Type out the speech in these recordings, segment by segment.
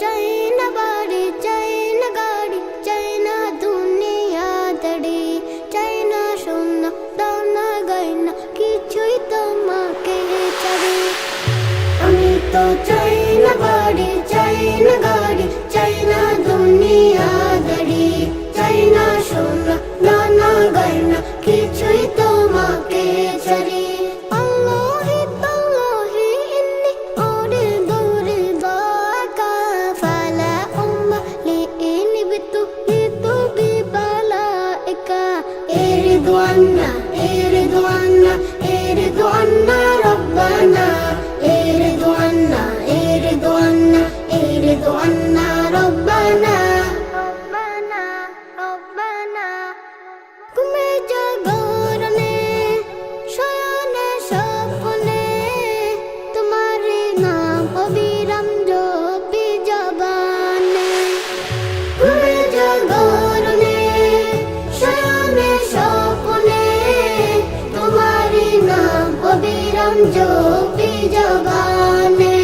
চাই না বাড়ি চাই না গাড়ি চাই না দুনিয়া দাড়ি চাই না সোনা দানা গাইনা কিছুই তোমাকে চাবি আমি তো চাই না বাড়ি চাই না ইরিদু আন্না ইরিদু আন্না অবিরাম জপি জবানে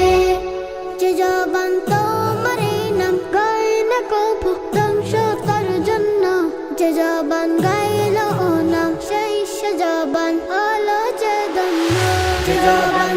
যে জবান তোমার নাম গায় না কভু ধ্বংস তার জন্য। যে জবান গাইল ও নাম, সেই সে জবান হলো যে দন্য যে জবান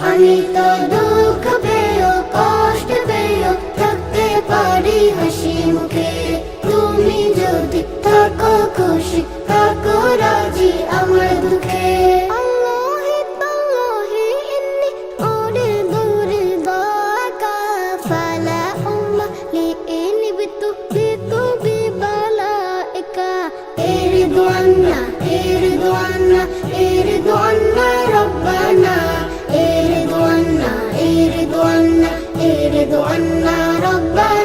আমি তো দুঃখ পেও কষ্ট পেও থাকতে পারি হাসি মুখে তুমি যদি থাকো খুশি থাকো রাজি আমার দুঃখে আল্লাহি তাল্লাহি أن ربنا